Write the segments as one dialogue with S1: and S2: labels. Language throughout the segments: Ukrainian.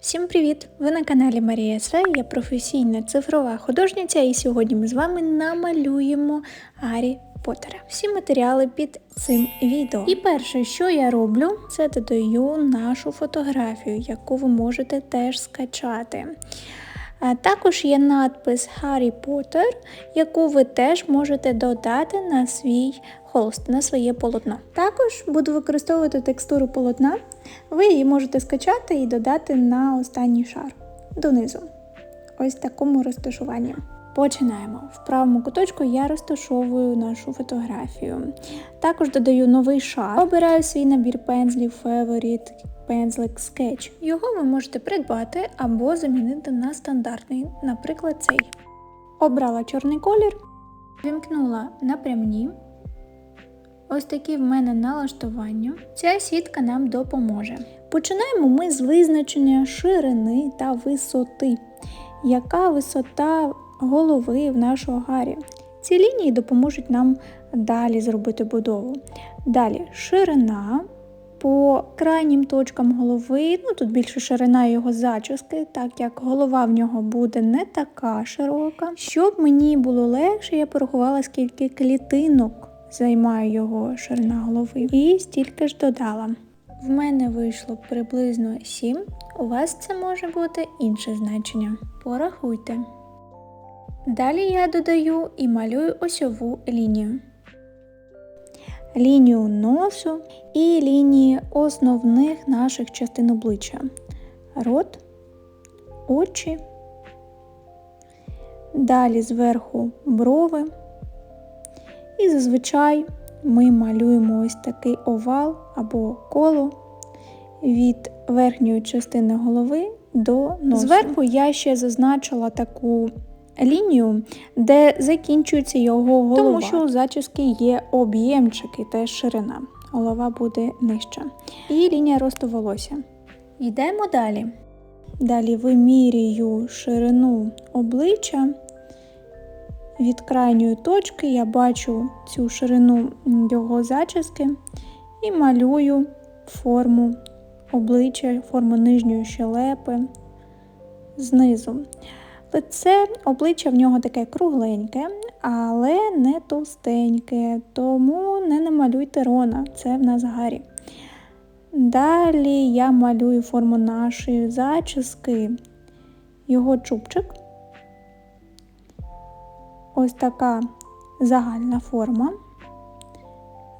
S1: Всім привіт! Ви на каналі Марія Сре, я професійна цифрова художниця, і сьогодні ми з вами намалюємо Гаррі Поттера. Всі матеріали під цим відео. І перше, що я роблю, це додаю нашу фотографію, яку ви можете теж скачати. А також є надпис Гаррі Поттер, яку ви теж можете додати на свій холст, на своє полотно. Також буду використовувати текстуру полотна. Ви її можете скачати і додати на останній шар донизу. Ось такому розташуванні. Починаємо. В правому куточку я розташовую нашу фотографію. Також додаю новий шар. Обираю свій набір пензлів Favorite пензлик Sketch. Його ви можете придбати або замінити на стандартний, наприклад, цей. Обрала чорний колір, вімкнула напрямні. Ось такі в мене налаштування. Ця сітка нам допоможе. Починаємо ми з визначення ширини та висоти. Яка висота голови в нашого Гаррі? Ці лінії допоможуть нам далі зробити будову. Далі ширина по крайнім точкам голови, ну тут більше ширина його зачіски, так як голова в нього буде не така широка. Щоб мені було легше, я порахувала, скільки клітинок займає його ширина голови. І стільки ж додала. В мене вийшло приблизно 7, у вас це може бути інше значення. Порахуйте. Далі я додаю і малюю осьову лінію. Лінію носу і лінії основних наших частин обличчя. Рот, очі. Далі зверху брови. І зазвичай ми малюємо ось такий овал або коло від верхньої частини голови до носу. Зверху я ще зазначила таку лінію, де закінчується його голова. Тому що у зачіски є об'ємчик і теж ширина. Голова буде нижча. І лінія росту волосся. Йдемо далі. Далі вимірюю ширину обличчя. Від крайньої точки я бачу цю ширину його зачіски і малюю форму обличчя, форму нижньої щелепи знизу. Лице обличчя в нього таке кругленьке, але не товстеньке, тому не намалюйте рона, це в нас Гаррі. Далі я малюю форму нашої зачіски, його чубчик. Ось така загальна форма.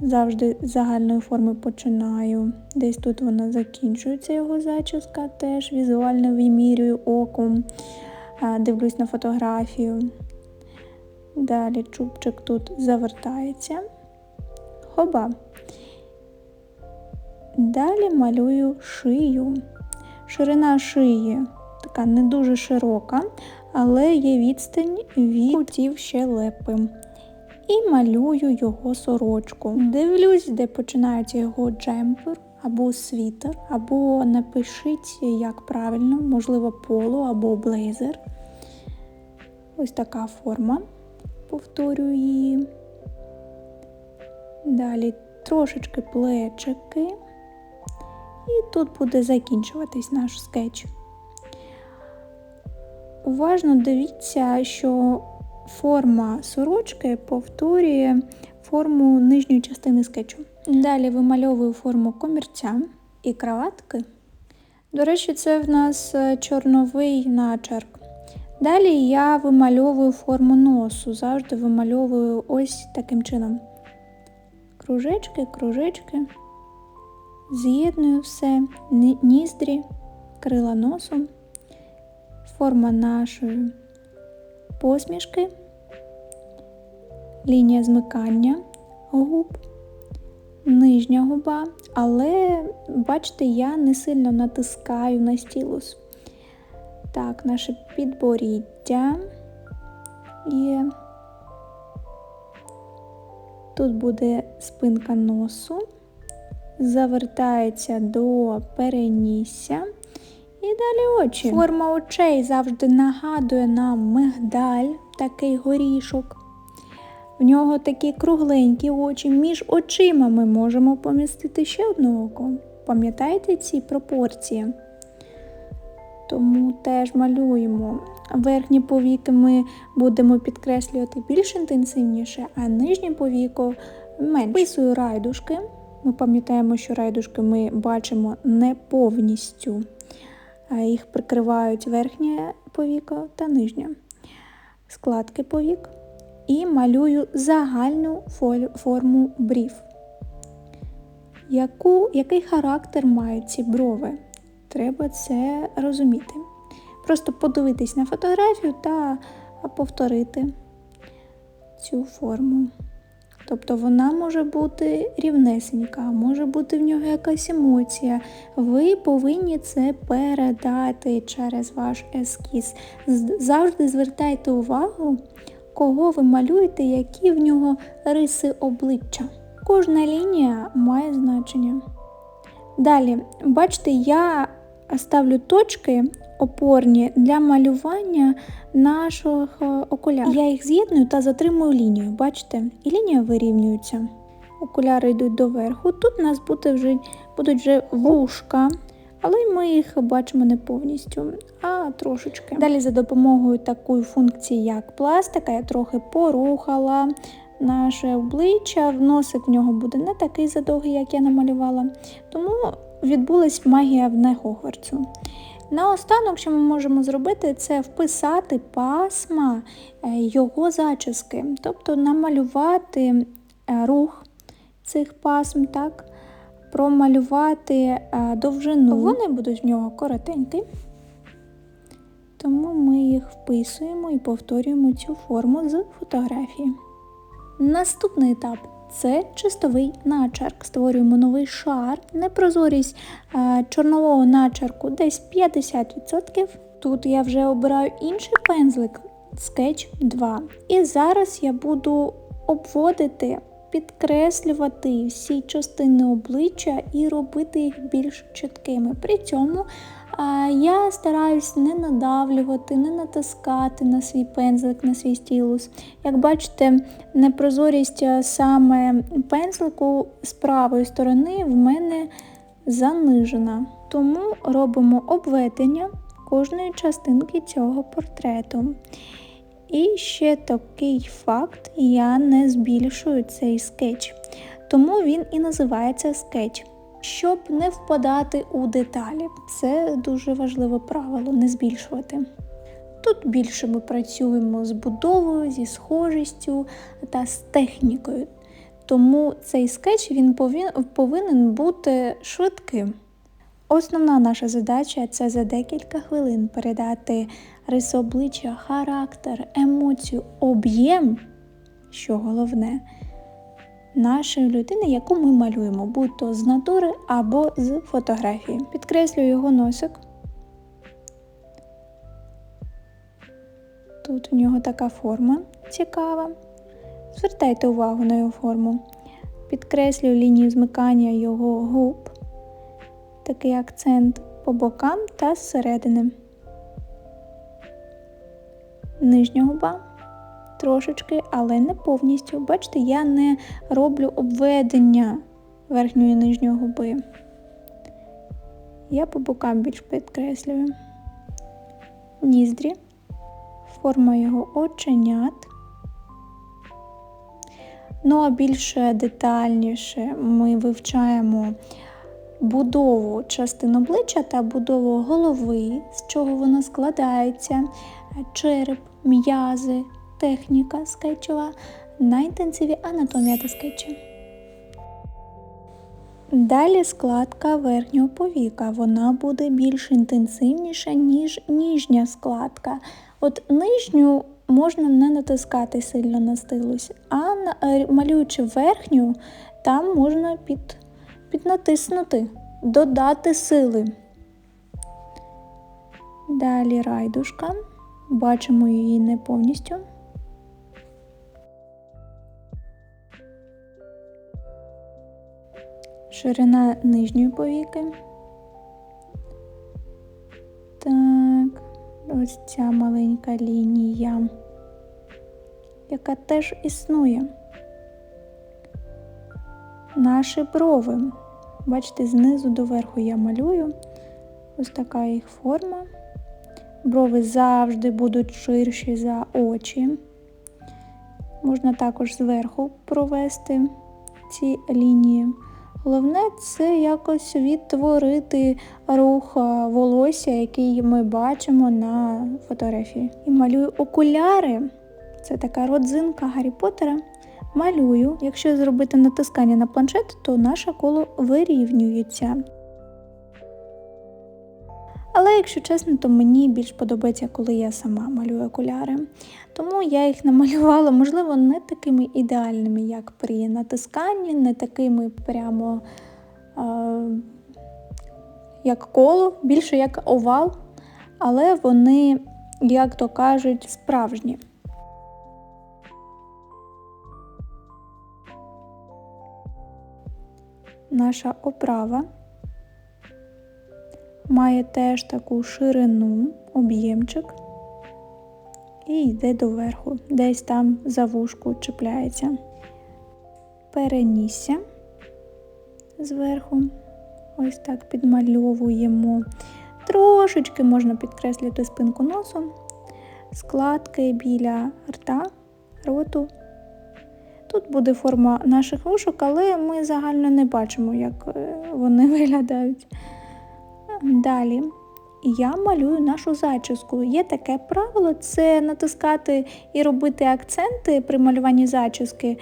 S1: Завжди з загальної форми починаю. Десь тут вона закінчується, його зачіска, теж візуально вимірюю оком, дивлюсь на фотографію. Далі чубчик тут завертається, хоба. Далі малюю шию. Ширина шиї така не дуже широка, але є відстань від кутів щелепи. І малюю його сорочку. Дивлюсь, де починається його джемпер або світер, або напишіть, як правильно, можливо, поло або блейзер. Ось така форма. Повторюю її. Далі трошечки плечики. І тут буде закінчуватись наш скетч. Уважно дивіться, що форма сорочки повторює форму нижньої частини скетчу. Далі вимальовую форму комірця і краватки. До речі, це в нас чорновий начерк. Далі я вимальовую форму носу, завжди вимальовую ось таким чином. Кружечки, кружечки, з'єдную все, ніздрі, крила носу форма нашої посмішки, лінія змикання губ, нижня губа, але, бачите, я не сильно натискаю на стілус. Так, наше підборіддя є. Тут буде спинка носу, завертається до перенісся. Далі очі. Форма очей завжди нагадує нам мигдаль, такий горішок. В нього такі кругленькі очі. Між очима ми можемо помістити ще одне око. Пам'ятаєте ці пропорції? Тому теж малюємо. Верхні повіки ми будемо підкреслювати більш інтенсивніше, а нижні повіко менше. Писую райдушки. Ми пам'ятаємо, що райдушки ми бачимо не повністю, їх прикривають верхнє повіко та нижнє. Складки повік. І малюю загальну форму брів. Яку, Який характер мають ці брови? Треба це розуміти. Просто подивитись на фотографію та повторити цю форму. Тобто вона може бути рівнесенька, може бути в нього якась емоція. Ви повинні це передати через ваш ескіз. Завжди звертайте увагу, кого ви малюєте, які в нього риси обличчя. Кожна лінія має значення. Далі, бачите, я ставлю точки опорні для малювання наших окулярів. Я їх з'єдную та затримую лінію, бачите? І лінія вирівнюється. Окуляри йдуть доверху. Тут у нас буде вже, будуть вже вушка, але ми їх бачимо не повністю, а трошечки. Далі за допомогою такої функції, як пластика, я трохи порухала наше обличчя, носик в нього буде не такий задовгий, як я намалювала. Тому відбулась магія в негогорцю. Наостанок, що ми можемо зробити, це вписати пасма е, його зачіски, тобто намалювати е, рух цих пасм, так, промалювати е, довжину. Вони будуть в нього коротенькі, тому ми їх вписуємо і повторюємо цю форму з фотографії. Наступний етап це чистовий начерк. Створюємо новий шар, непрозорість е, чорнового начерку десь 50%. Тут я вже обираю інший пензлик Sketch 2. І зараз я буду обводити, підкреслювати всі частини обличчя і робити їх більш чіткими. При цьому я стараюсь не надавлювати, не натискати на свій пензлик, на свій стілус. Як бачите, непрозорість саме пензлику з правої сторони в мене занижена. Тому робимо обведення кожної частинки цього портрету. І ще такий факт: я не збільшую цей скетч, тому він і називається скетч щоб не впадати у деталі. Це дуже важливе правило не збільшувати. Тут більше ми працюємо з будовою, зі схожістю та з технікою. Тому цей скетч він повинен бути швидким. Основна наша задача це за декілька хвилин передати рис обличчя, характер, емоцію, об'єм, що головне, нашої людини, яку ми малюємо, будь то з натури або з фотографії. Підкреслюю його носик. Тут у нього така форма цікава. Звертайте увагу на його форму. Підкреслюю лінію змикання його губ, такий акцент по бокам та зсередини. Нижня губа трошечки, але не повністю. Бачите, я не роблю обведення верхньої і нижньої губи. Я по бокам більш підкреслюю. Ніздрі, форма його оченят. Ну, а більш детальніше ми вивчаємо будову частин обличчя та будову голови, з чого вона складається, череп, м'язи, техніка скетчова на інтенсиві анатомія та скетчі. Далі складка верхнього повіка. Вона буде більш інтенсивніша, ніж ніжня складка. От нижню можна не натискати сильно на стилус, а е, малюючи верхню, там можна під, піднатиснути, додати сили. Далі райдушка. Бачимо її не повністю. Ширина нижньої повіки. Так, ось ця маленька лінія. яка теж існує. Наші брови. Бачите, знизу до верху я малюю. Ось така їх форма. Брови завжди будуть ширші за очі. Можна також зверху провести ці лінії. Головне це якось відтворити рух волосся, який ми бачимо на фотографії. І малюю окуляри. Це така родзинка Гаррі Поттера. Малюю. Якщо зробити натискання на планшет, то наше коло вирівнюється. Але, якщо чесно, то мені більш подобається, коли я сама малюю окуляри. Тому я їх намалювала, можливо, не такими ідеальними, як при натисканні, не такими прямо е, як коло, більше як овал, але вони, як то кажуть, справжні. Наша оправа має теж таку ширину, об'ємчик і йде доверху, десь там за вушку чіпляється. Перенісся зверху, ось так підмальовуємо. Трошечки можна підкреслити спинку носу, складки біля рта, роту. Тут буде форма наших вушок, але ми загально не бачимо, як е, вони виглядають. Далі я малюю нашу зачіску. Є таке правило це натискати і робити акценти при малюванні зачіски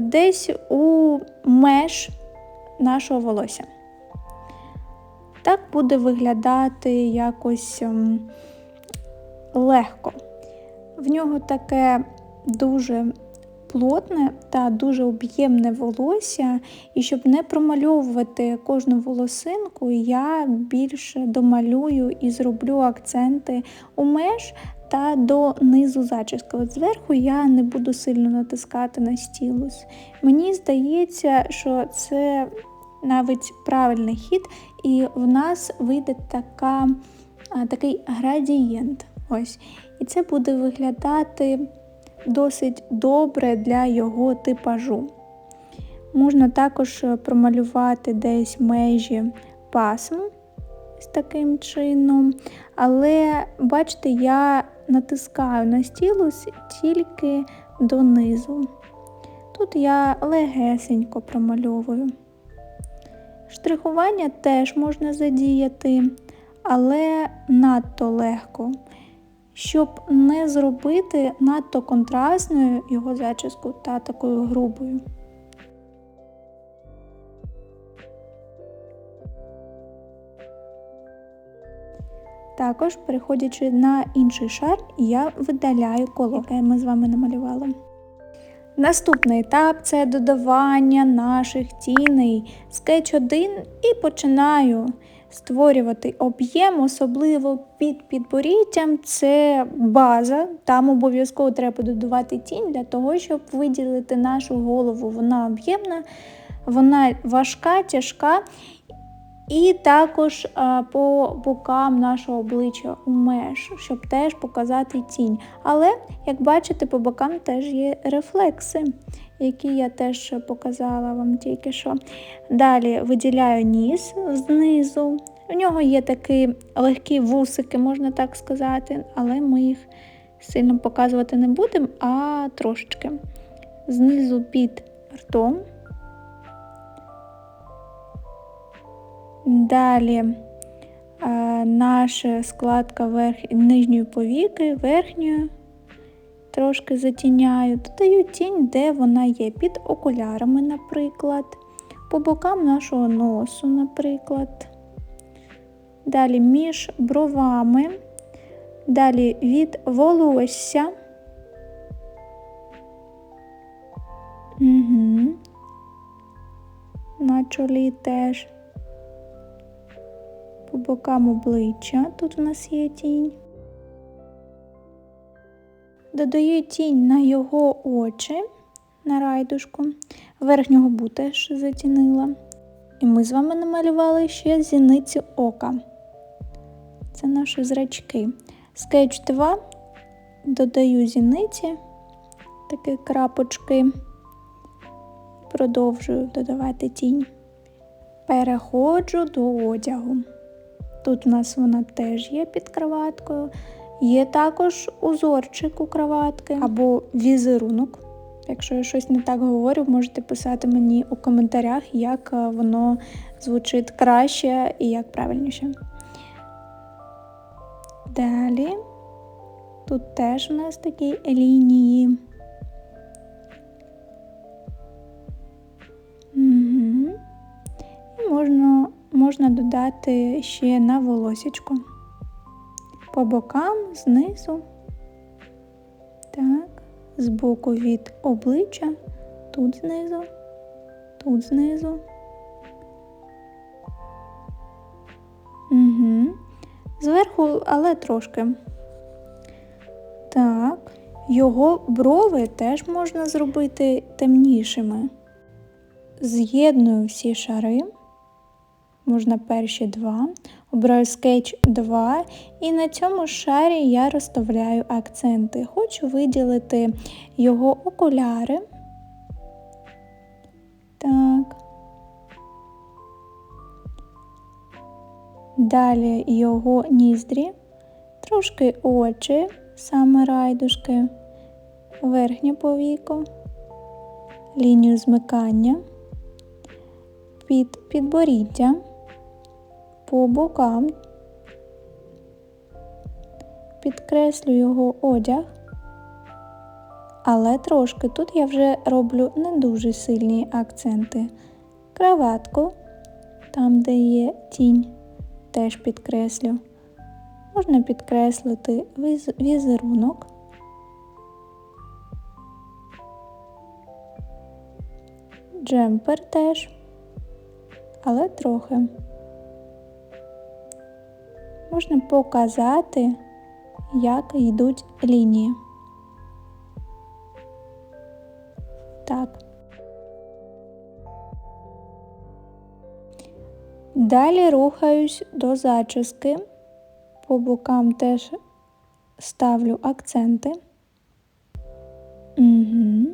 S1: десь у меж нашого волосся. Так буде виглядати якось ем, легко. В нього таке дуже плотне та дуже об'ємне волосся, і щоб не промальовувати кожну волосинку, я більше домалюю і зроблю акценти у меж та до низу зачіски. От зверху я не буду сильно натискати на стілус. Мені здається, що це навіть правильний хід, і в нас вийде така, такий градієнт. Ось. І це буде виглядати досить добре для його типажу. Можна також е, промалювати десь межі пасм з таким чином, але, бачите, я натискаю на стілус тільки донизу. Тут я легесенько промальовую. Штрихування теж можна задіяти, але надто легко щоб не зробити надто контрастною його зачіску та такою грубою. Також, переходячи на інший шар, я видаляю коло, яке ми з вами намалювали. Наступний етап це додавання наших тіней. Скетч 1 і починаю створювати об'єм, особливо під підборіттям, це база. Там обов'язково треба додавати тінь для того, щоб виділити нашу голову. Вона об'ємна, вона важка, тяжка. І також а, по бокам нашого обличчя у меж, щоб теж показати тінь. Але, як бачите, по бокам теж є рефлекси, які я теж показала вам тільки що. Далі виділяю ніс знизу. У нього є такі легкі вусики, можна так сказати, але ми їх сильно показувати не будемо, а трошечки. Знизу під ртом. Далі наша складка верх... нижньої повіки, верхньої трошки затіняю, додаю тінь, де вона є, під окулярами, наприклад, по бокам нашого носу, наприклад. Далі між бровами, далі від волосся. Угу. На чолі теж по бокам обличчя. Тут у нас є тінь. Додаю тінь на його очі, на райдушку, верхнього губу теж затінила. І ми з вами намалювали ще зіниці ока. Це наші зрачки. Скетч 2 додаю зіниці такі крапочки. Продовжую додавати тінь. Переходжу до одягу. Тут у нас вона теж є під кроваткою. Є також узорчик у кроватки або візерунок. Якщо я щось не так говорю, можете писати мені у коментарях, як е, воно звучить краще і як правильніше. Далі тут теж у нас такі лінії. Угу. І можна, можна додати ще на волосічку. По бокам, знизу. Так, збоку від обличчя, тут знизу, тут знизу. Угу. Зверху, але трошки. Так, його брови теж можна зробити темнішими. З'єдную всі шари, можна перші два, обираю скетч 2, і на цьому шарі я розставляю акценти. Хочу виділити його окуляри. Так. Далі його ніздрі, трошки очі, саме райдушки, верхнє повіко, лінію змикання, під підборіддя, по бокам, підкреслю його одяг, але трошки тут я вже роблю не дуже сильні акценти. Краватку, там, де є тінь теж підкреслю. Можна підкреслити візерунок. Джемпер теж, але трохи. Можна показати, як йдуть лінії. Так. Далі рухаюсь до зачіски. По бокам теж ставлю акценти. Угу.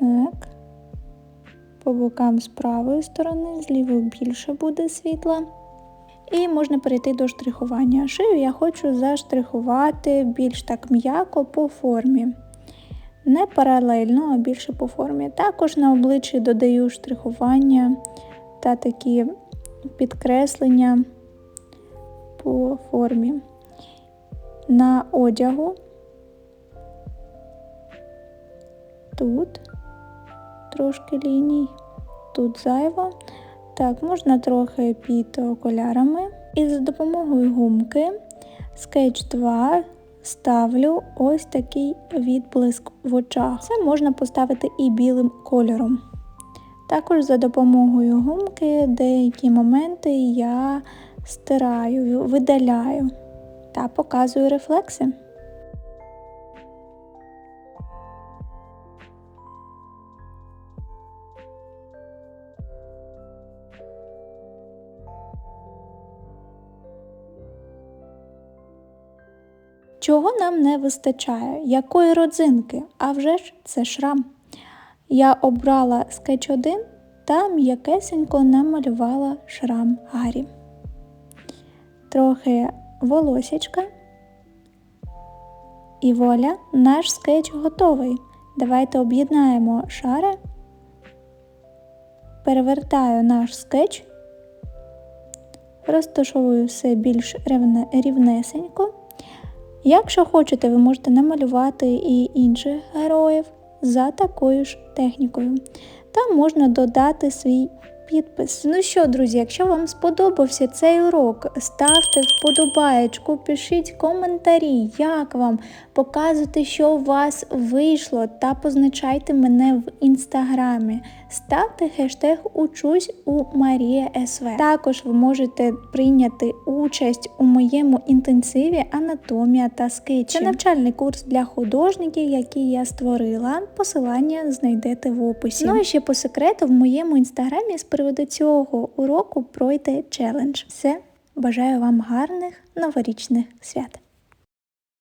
S1: Так. По бокам з правої сторони, з лівої більше буде світла. І можна перейти до штрихування. Шию я хочу заштрихувати більш так м'яко по формі не паралельно, а більше по формі. Також на обличчі додаю штрихування та такі підкреслення по формі. На одягу тут трошки ліній, тут зайво. Так, можна трохи під окулярами. І за допомогою гумки Sketch 2 ставлю ось такий відблиск в очах. Це можна поставити і білим кольором. Також за допомогою гумки деякі моменти я стираю, видаляю та показую рефлекси. Чого нам не вистачає? Якої родзинки? А вже ж це шрам. Я обрала скетч 1 та м'якесенько намалювала шрам Гаррі. Трохи волосячка. І воля, наш скетч готовий. Давайте об'єднаємо шари, перевертаю наш скетч, розташовую все більш рівнесенько. Якщо хочете, ви можете намалювати і інших героїв за такою ж технікою. Та можна додати свій підпис. Ну що, друзі, якщо вам сподобався цей урок, ставте вподобаєчку, пишіть коментарі, як вам, показуйте, що у вас вийшло, та позначайте мене в інстаграмі. Ставте хештег Учусь у Марія СВ. Також ви можете прийняти участь у моєму інтенсиві Анатомія та скетчі. Це навчальний курс для художників, який я створила. Посилання знайдете в описі. Ну і ще по секрету в моєму інстаграмі з приводу цього уроку пройде челендж. Все, бажаю вам гарних новорічних свят!